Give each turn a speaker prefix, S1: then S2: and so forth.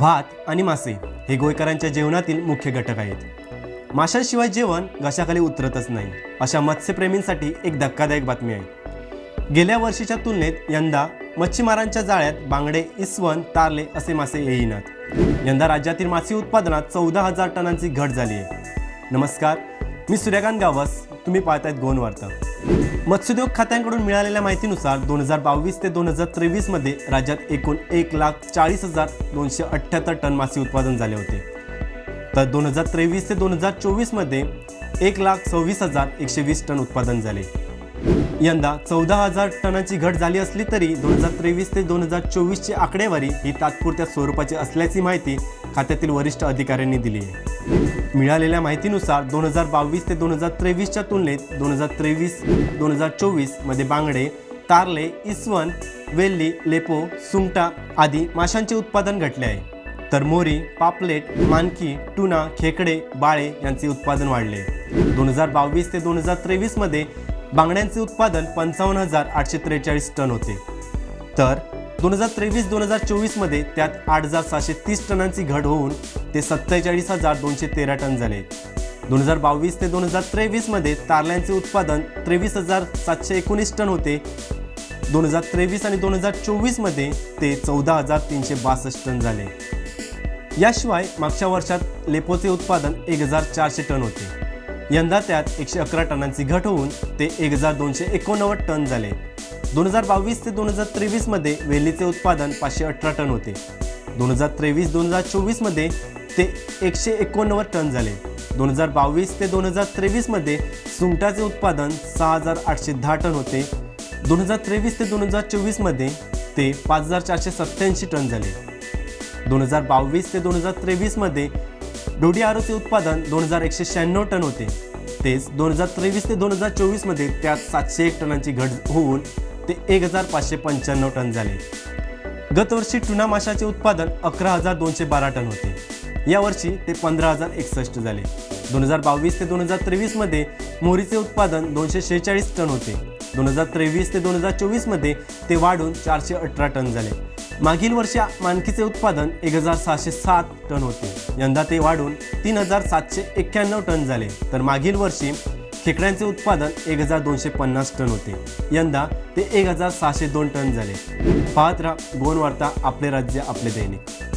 S1: भात आणि मासे हे गोयकरांच्या जेवणातील मुख्य घटक आहेत. माशांशिवाय जेवण घशाखाली उतरतच नाही अशा मत्स्यप्रेमींसाठी एक धक्कादायक बातमी आहे. गेल्या वर्षीच्या तुलनेत यंदा मच्छीमारांच्या जाळ्यात बांगडे इसवण तारले असे मासे येईनात. यंदा राज्यातील मासे उत्पादनात चौदा हजार टनांची घट झाली आहे. नमस्कार मी सूर्यकांत गावस तुम्ही पाहतायत गोन वार्ता मत्स्योद्योग खात्यांकडून मिळालेल्या माहितीनुसार दोन हजार बावीस ते दोन हजार तेवीसमध्ये राज्यात एकूण एक लाख चाळीस हजार दोनशे अठ्ठ्याहत्तर टन मासे उत्पादन झाले होते. तर दोन हजार तेवीस ते दोन हजार चोवीसमध्ये एक लाख सव्वीस हजार एकशे वीस टन उत्पादन झाले. यंदा चौदा हजार टनाची घट झाली असली तरी दोन हजार तेवीस ते दोन हजार चोवीसची आकडेवारी ही तात्पुरत्या स्वरूपाची असल्याची माहिती खात्यातील वरिष्ठ अधिकाऱ्यांनी दिली आहे. मिळालेल्या माहितीनुसार दोन हजार बावीस ते दोन हजार तेवीसच्या तुलनेत दोन हजार तेवीस दोन हजार चोवीसमध्ये बांगडे तारले इसवण वेल्ली लेपो सुंगटा आदी माशांचे उत्पादन घटले आहे. तर मोरी पापलेट मानकी टुना खेकडे बाळे यांचे उत्पादन वाढले दोन हजार बावीस ते दोन हजार त्रेवीसमध्ये बांगड्यांचे उत्पादन पंचावन्न हजार आठशे त्रेचाळीस टन होते. तर दोन हजार तेवीस दोन हजार चोवीसमध्ये त्यात आठ हजार सहाशे तीस टनांची घट होऊन ते सत्तेचाळीस हजार दोनशे तेरा टन झाले. दोन हजार बावीस ते दोन हजार तेवीसमध्ये तारल्यांचे उत्पादन त्रेवीस हजार सातशे एकोणीस टन होते. दोन हजार तेवीस आणि दोन हजार चोवीसमध्ये ते चौदा हजार तीनशे बासष्ट टन झाले. याशिवाय मागच्या वर्षात लेपोचे उत्पादन एक हजार चारशे टन होते. यंदा त्यात एकशे अकरा टनांची घट होऊन ते एक हजार दोनशे एकोणनव्वद टन झाले. दोन हजार बावीस ते दोन हजार तेवीसमध्ये वेलीचे उत्पादन पाचशे अठरा टन होते दोन हजार तेवीस दोन हजार चोवीसमध्ये ते एकशे एकोणनव्वद टन झाले दोन हजार बावीस ते दोन हजार तेवीसमध्ये सुंगटाचे उत्पादन सहा हजार आठशे दहा टन होते दोन हजार तेवीस ते दोन हजार चोवीसमध्ये ते पाच हजार चारशे सत्त्याऐंशी टन झाले दोन हजार बावीस ते दोन हजार तेवीसमध्ये डोडी आरोचे उत्पादन दोन हजार एकशे शहाण्णव टन होते तेच दोन हजार तेवीस ते दोन हजार चोवीसमध्ये त्यात सातशे एक टनांची घट होऊन ते एक हजार पाचशे पंच्याण्णव टन झाले. गतवर्षी टुना माशाचे उत्पादन अकरा हजार दोनशे बारा टन होते. यावर्षी ते पंधरा हजार एकसष्ट झाले. दोन हजार बावीस ते दोन हजार तेवीसमध्ये मोहरीचे उत्पादन दोनशे शेहेचाळीस टन होते. दोन हजार तेवीस ते दोन हजार चोवीसमध्ये ते वाढून चारशे अठरा टन झाले. मागील वर्षी मानकीचे उत्पादन एक हजार सहाशे सात टन होते. यंदा ते वाढून तीन हजार सातशे एक्क्याण्णव टन झाले. तर मागील वर्षी खेकड्यांचे उत्पादन एक हजार दोनशे पन्नास टन होते. यंदा ते एक हजार सहाशे दोन टन झाले. पाहत राहा गोन वार्ता आपले राज्य आपले दैनिक.